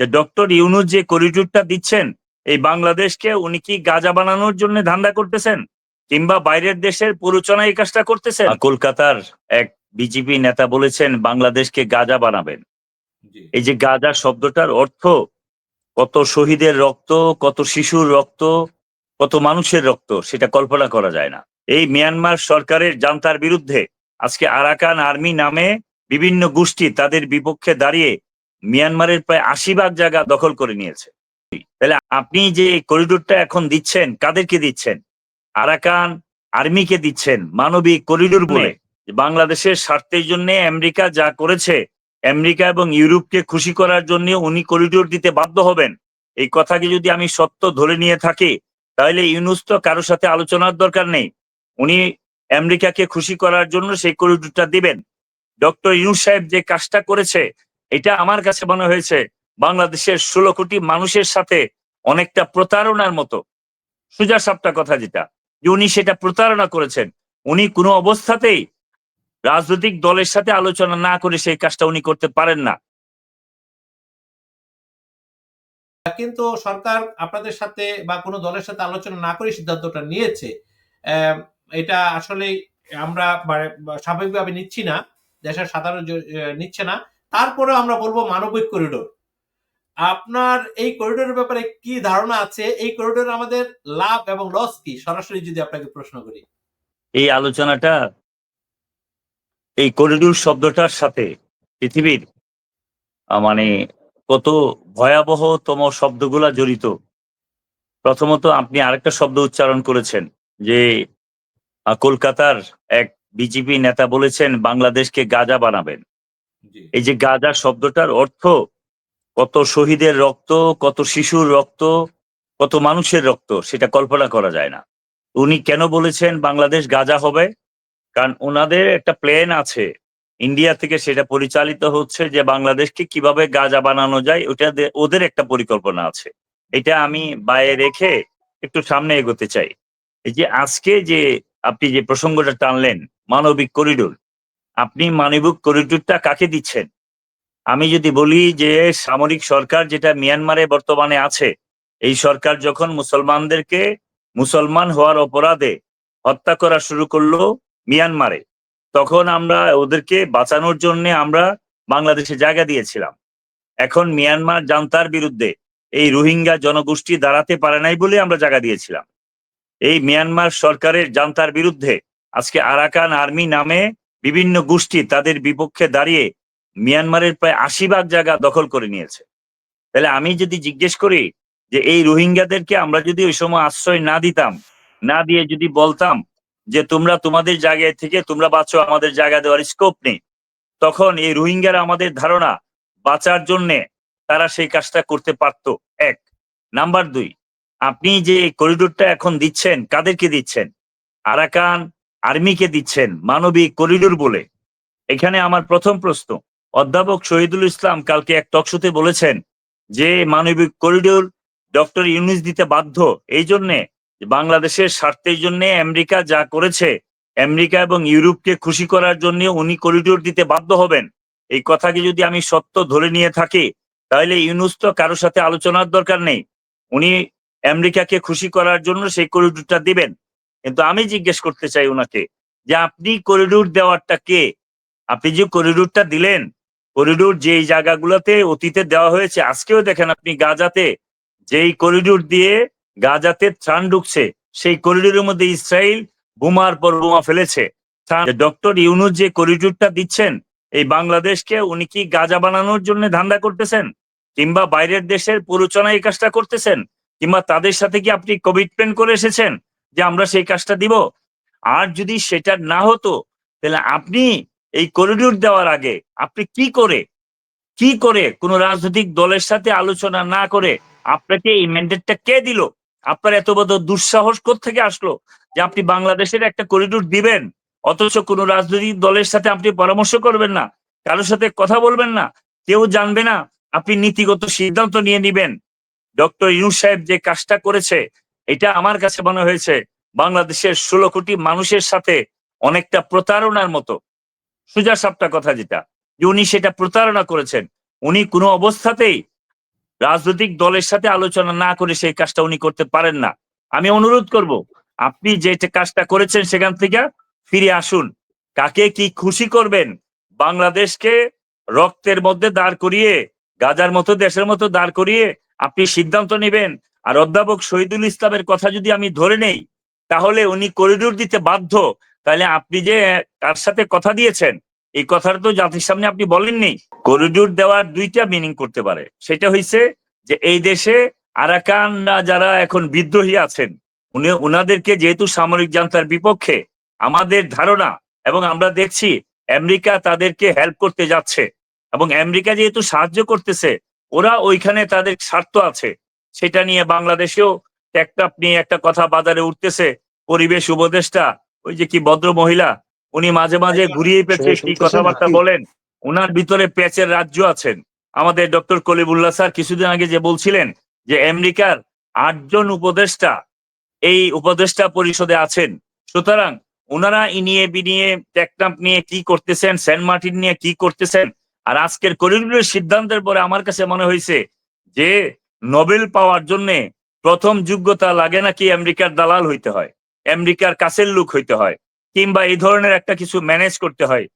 যে ডক্টর ইউনুস যে করিডোরটা দিচ্ছেন এই বাংলাদেশকে উনি কি গাঁজা বানানোর জন্য ধান্দা করতেছেন? কিংবা বাইরের দেশের প্ররোচনা এই কাজটা করতেছেন? কলকাতার এক বিজেপি নেতা বলেছেন বাংলাদেশকে গাজা বানাবেন। এই যে গাজা শব্দটার অর্থ কত শহীদের রক্ত কত শিশুর রক্ত কত মানুষের রক্ত সেটা কল্পনা করা যায় না। এই মিয়ানমার সরকারের জান্তার বিরুদ্ধে আজকে আরাকান আর্মি নামে বিভিন্ন গোষ্ঠী তাদের বিপক্ষে দাঁড়িয়ে মিয়ানমারের প্রায় আশি ভাগ জায়গা দখল করে নিয়েছে। তাহলে আপনি যে করিডোরটা এখন দিচ্ছেন কাদেরকে দিচ্ছেন? আরাকান আর্মিকে দিচ্ছেন মানবিক করিডোর বলে। বাংলাদেশের স্বার্থের জন্য আমেরিকা যা করেছে আমেরিকা এবং ইউরোপকে খুশি করার জন্য উনি করিডোর দিতে বাধ্য হবেন। এই কথাকে যদি আমি সত্য ধরে নিয়ে থাকি তাহলে ইউনুস তো কারোর সাথে আলোচনার দরকার নেই। উনি আমেরিকাকে খুশি করার জন্য সেই করিডোরটা দিবেন। ডক্টর ইউনুস সাহেব যে কাজটা করেছে এটা আমার কাছে মনে হয়েছে বাংলাদেশের ষোলো কোটি মানুষের সাথে অনেকটা প্রতারণার মতো। সুজা সাপটা কথা যেটা, যে উনি সেটা প্রতারণা করেছেন। উনি কোনো অবস্থাতেই রাজনৈতিক দলের সাথে আলোচনা না করে সেই কাজটা উনি করতে পারেন না। কিন্তু সরকার আপনাদের সাথে বা কোনো দলের সাথে আলোচনা না করে সিদ্ধান্তটা নিয়েছে। এটা আসলে আমরা মানে স্বাভাবিকভাবে নিচ্ছি না। দেশের সাধারণ নিচ্ছে না। তারপরে আমরা বলব মানবিক করিডোর আপনার এই করিডোরের ব্যাপারে কি ধারণা আছে? এই করিডোর আমাদের লাভ এবং লস কি? সরাসরি যদি আপনাকে প্রশ্ন করি। এই আলোচনাটা, এই করিডোর শব্দটার সাথে পৃথিবীর মানে কত ভয়াবহতম শব্দগুলা জড়িত। প্রথমত আপনি আরেকটা শব্দ উচ্চারণ করেছেন, যে কলকাতার এক বিজেপি নেতা বলেছেন, বাংলাদেশকে গাজা বানাবেন। এই যে গাজা শব্দটার অর্থ কত শহীদের রক্ত, কত শিশুর রক্ত, কত মানুষের রক্ত, সেটা কল্পনা করা যায় না। উনি কেন বলেছেন বাংলাদেশ গাজা হবে? কারণ ওনাদের একটা প্ল্যান আছে। ইন্ডিয়া থেকে সেটা পরিচালিত হচ্ছে যে বাংলাদেশকে কীভাবে গাজা বানানো যায়, ওটা ওদের একটা পরিকল্পনা আছে। এটা আমি বাইরে রেখে একটু সামনে এগোতে চাই। এই যে আজকে যে আপনি যে প্রসঙ্গটা টানলেন, মানবিক করিডোর আপনি মানিবুক করিডোরটা কাকে দিচ্ছেন? আমি যদি বলি যে সামরিক সরকার যেটা মিয়ানমারে বর্তমানে আছে, এই সরকার যখন মুসলমানদেরকে মুসলমান হওয়ার অপরাধে হত্যা করা শুরু করল মিয়ানমারে, তখন আমরা ওদেরকে বাঁচানোর জন্য আমরা বাংলাদেশে জায়গা দিয়েছিলাম। এখন মিয়ানমার জান্তার বিরুদ্ধে এই রোহিঙ্গা জনগোষ্ঠী দাঁড়াতে পারে নাই বলে আমরা জায়গা দিয়েছিলাম। এই মিয়ানমার সরকারের জান্তার বিরুদ্ধে আজকে আরাকান আর্মি নামে বিভিন্ন গোষ্ঠী তাদের বিপক্ষে দাঁড়িয়ে মিয়ানমারের প্রায় আশি ভাগ জায়গা দখল করে নিয়েছে। তাহলে আমি যদি জিজ্ঞেস করি যে এই রোহিঙ্গাদেরকে আমরা যদি ওই সময় আশ্রয় না দিতাম, না দিয়ে যদি বলতাম যে তোমরা তোমাদের জায়গায় থেকে তোমরা বাঁচো, আমাদের জায়গা দেওয়ার স্কোপ নেই, তখন এই রোহিঙ্গারা আমাদের ধারণা বাঁচার জন্যে তারা সেই কাজটা করতে পারত। এক। নাম্বার দুই, আপনি যে করিডোরটা এখন দিচ্ছেন, কাদেরকে দিচ্ছেন? আরাকান আর্মিকে দিচ্ছেন মানবিক করিডোর বলে। এখানে আমার প্রথম প্রশ্ন। অধ্যাপক শহীদুল ইসলাম কালকে এক টকশোতে বলেছেন যে, মানবিক করিডোর ডক্টর ইউনিস দিতে বাধ্য। এই জন্যে, বাংলাদেশের স্বার্থের জন্য আমেরিকা যা করেছে, আমেরিকা এবং ইউরোপকে খুশি করার জন্য উনি করিডোর দিতে বাধ্য হবেন। এই কথাকে যদি আমি সত্য ধরে নিয়ে থাকি, তাহলে ইউনুস তো কারোর সাথে আলোচনার দরকার নেই। উনি আমেরিকাকে খুশি করার জন্য সেই করিডোরটা দিবেন। কিন্তু আমি জিজ্ঞেস করতে চাই ওনাকে যে আপনি করিডোর দেওয়ারটা কে? আপনি যে করিডোরটা দিলেন করিডোর যেই জায়গাগুলোতে অতীতে দেওয়া হয়েছে, আজকেও দেখেন আপনি গাজাতে যেই করিডোর দিয়ে গাজাতে ত্রাণ ঢুকছে, সেই করিডোরের মধ্যে ইসরায়েল বোমার পর বোমা ফেলেছে। ডক্টর ইউনুস যে করিডোরটা দিচ্ছেন, এই বাংলাদেশকে উনি কি গাজা বানানোর জন্য ধান্দা করতেছেন? কিংবা বাইরের দেশের প্ররোচনা এই কাজটা করতেছেন? কিংবা তাদের সাথে কি আপনি কমিটমেন্ট করে এসেছেন? যে আমরা সেই কাজটা দিব। আর যদি সেটা না হতো, তাহলে আপনি এই করিডোর দেওয়ার আগে আপনি কি করে কি করে কোন রাজনৈতিক দলের সাথে আলোচনা না করে আপনাকে এই ম্যান্ডেটটা কে দিল? আপনার এত বড় দুঃসাহস থেকে আসলো যে আপনি বাংলাদেশের একটা করিডোর দিবেন? অথচ কোন রাজনৈতিক দলের সাথে আপনি পরামর্শ করবেন না, কারোর সাথে কথা বলবেন না, কেউ জানবে না, আপনি নীতিগত সিদ্ধান্ত নিয়ে নিবেন। ডক্টর ইউনুস সাহেব যে কাজটা করেছে এটা আমার কাছে মনে হয়েছে বাংলাদেশের ষোলো কোটি মানুষের সাথে অনেকটা প্রতারণার মতো। সুজা সাপটা কথা যেটা, যে উনি সেটা প্রতারণা করেছেন। উনি কোনো অবস্থাতেই রাজনৈতিক দলের সাথে আলোচনা না করে সেই কাজটা উনি করতে পারেন না। আমি অনুরোধ করব, আপনি যে কাজটা করেছেন সেখান থেকে ফিরে আসুন। কাকে কি খুশি করবেন? বাংলাদেশকে রক্তের মধ্যে দাঁড় করিয়ে, গাজার মতো, দেশের মতো দাঁড় করিয়ে আপনি সিদ্ধান্ত নেবেন আর অধ্যাপক শহীদুল ইসলামের কথা যদি আমি ধরে নেই, তাহলে উনি করিডোর দিতে বাধ্য। তাহলে আপনি যে তার সাথে কথা দিয়েছেন, এই কথাটা তো জাতির সামনে আপনি বলেননি। করিডোর দেওয়ার দুইটা মিনিং করতে পারে। সেটা হইছে যে এই দেশে আরাকানরা যারা এখন বিদ্রোহী আছেন, উনি ওনাদেরকে যেহেতু সামরিক জান্তার বিপক্ষে, আমাদের ধারণা এবং আমরা দেখছি আমেরিকা তাদেরকে হেল্প করতে যাচ্ছে। এবং আমেরিকা যেহেতু সাহায্য করতেছে, ওরা ওইখানে তাদের স্বার্থ আছে। সেটা নিয়ে বাংলাদেশেও একটা নিয়ে একটা কথা বাজারে উঠতেছে। পরিবেশ উপদেষ্টা ওই যে কি ভদ্র মহিলা উনি মাঝে মাঝে ঘুরিয়ে পেঁচে কি কথাবার্তা বলেন ওনার ভিতরে প্যাচের রাজ্য আছেন। আমাদের ডক্টর কলিবুল্লাহ স্যার কিছুদিন আগে যে বলছিলেন যে আমেরিকার আটজন উপদেষ্টা এই উপদেষ্টা পরিষদে আছেন সুতরাং ওনারা ইনিয়ে বিনিয়ে টেকনাপ নিয়ে কি করতেছেন সেন্ট মার্টিন নিয়ে কি করতেছেন আর আজকের করিডোরের সিদ্ধান্তের পরে আমার কাছে মনে হয়েছে যে নোবেল পাওয়ার জন্যে প্রথম যোগ্যতা লাগে নাকি আমেরিকার দালাল হইতে হয়? আমেরিকার কাছের লোক হইতে হয়? কিংবা এই ধরনের একটা কিছু ম্যানেজ করতে হয়?